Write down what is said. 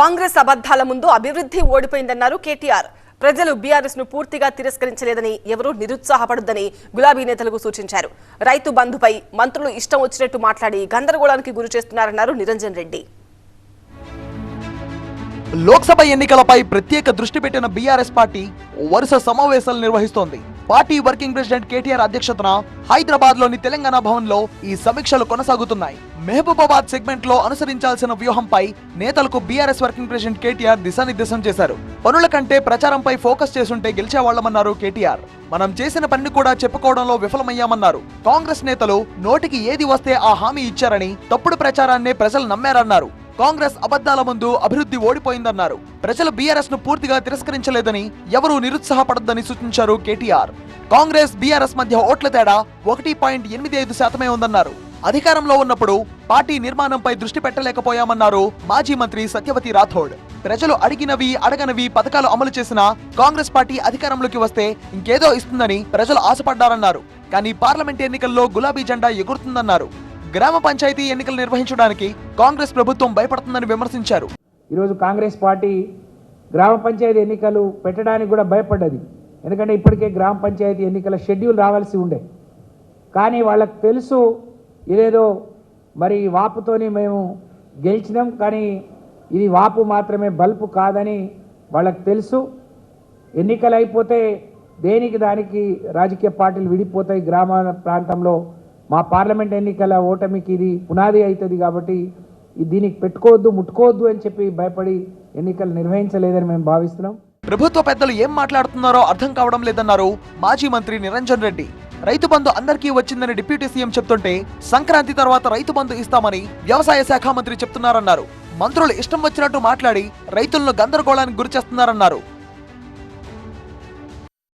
కాంగ్రెస్ అబద్ధాల ముందు అభివృద్ధి ఓడిపోయిందన్నారు కేటీఆర్. ప్రజలు బీఆర్ఎస్ను పూర్తిగా తిరస్కరించలేదని ఎవరూ నిరుత్సాహపడొద్దని గులాబీ నేతలకు సూచించారు. రైతు బంధుపై మంత్రులు ఇష్టం వచ్చినట్టు మాట్లాడి గందరగోళానికి గురి చేస్తున్నారన్నారు నిరంజన్ రెడ్డి. లోక్సభ ఎన్నికలపై ప్రత్యేక దృష్టి పెట్టిన బీఆర్ఎస్ పార్టీ వరుస సమావేశాలు నిర్వహిస్తోంది. పార్టీ వర్కింగ్ ప్రెసిడెంట్ కేటీఆర్ అధ్యక్షతన హైదరాబాద్లోని తెలంగాణ భవన్లో ఈ సమీక్షలు కొనసాగుతున్నాయి. మహబూబాబాద్ సెగ్మెంట్లో అనుసరించాల్సిన వ్యూహంపై నేతలకు బీఆర్ఎస్ వర్కింగ్ ప్రెసిడెంట్ కేటీఆర్ దిశానిర్దేశం చేశారు. పనుల కంటే ప్రచారంపై ఫోకస్ చేస్తుంటే గెలిచేవాళ్ళమన్నారు కేటీఆర్. మనం చేసిన పనిని కూడా చెప్పుకోవడంలో విఫలమయ్యామన్నారు. కాంగ్రెస్ నేతలు నోటికి ఏది వస్తే ఆ హామీ ఇచ్చారని తప్పుడు ప్రచారాన్నే ప్రజలు నమ్మారన్నారు. కాంగ్రెస్ అబద్ధాల ముందు అభివృద్ధి ఓడిపోయిందన్నారు. ప్రజలు బీఆర్ఎస్ను పూర్తిగా తిరస్కరించలేదని ఎవరూ నిరుత్సాహపడద్దని సూచించారు కేటీఆర్. కాంగ్రెస్ బీఆర్ఎస్ మధ్య ఓట్ల తేడా ఒకటి పాయింట్ ఎనిమిది ఐదు శాతమే ఉందన్నారు. అధికారంలో ఉన్నప్పుడు పార్టీ నిర్మాణంపై దృష్టి పెట్టలేకపోయామన్నారు మాజీ మంత్రి సత్యవతి రాథోడ్. ప్రజలు అడిగినవి అడగనవి పథకాలు అమలు చేసిన కాంగ్రెస్ పార్టీ అధికారంలోకి వస్తే ఇంకేదో ఇస్తుందని ప్రజలు ఆశపడ్డారన్నారు. కానీ పార్లమెంట్ ఎన్నికల్లో గులాబీ జెండా ఎగురుతుందన్నారు. గ్రామ పంచాయతీ ఎన్నికలు నిర్వహించడానికి కాంగ్రెస్ ప్రభుత్వం భయపడుతుందని విమర్శించారు. ఈరోజు కాంగ్రెస్ పార్టీ గ్రామ పంచాయతీ ఎన్నికలు పెట్టడానికి కూడా భయపడ్డది. ఎందుకంటే ఇప్పటికే గ్రామ పంచాయతీ ఎన్నికల షెడ్యూల్ రావాల్సి ఉండే. కానీ వాళ్ళకు తెలుసు ఇదేదో మరి వాపుతోని మేము గెలిచినాం కానీ ఇది వాపు మాత్రమే బల్పు కాదని వాళ్ళకు తెలుసు. ఎన్నికలు అయిపోతే దేనికి దానికి రాజకీయ పార్టీలు విడిపోతాయి గ్రామ ప్రాంతంలో. మా పార్లమెంట్ ఎన్నికల ఓటమికి ఇది పునాది అవుతుంది కాబట్టి దీనికి పెట్టుకోవద్దు ముట్టుకోవద్దు అని చెప్పి భయపడి ఎన్నికలు నిర్వహించలేదని మేము భావిస్తున్నాం. ప్రభుత్వ పెద్దలు ఏం మాట్లాడుతున్నారో అర్థం కావడం లేదన్నారు మాజీ మంత్రి నిరంజన్ రెడ్డి. రైతు బంధు అందరికీ వచ్చిందని డిప్యూటీ సీఎం చెప్తుంటే సంక్రాంతి తర్వాత రైతు బంధు ఇస్తామని వ్యవసాయ శాఖ మంత్రి చెప్తున్నారన్నారు. మంత్రులు ఇష్టం వచ్చినట్టు మాట్లాడి రైతులను గందరగోళానికి గురిచేస్తున్నారన్నారు.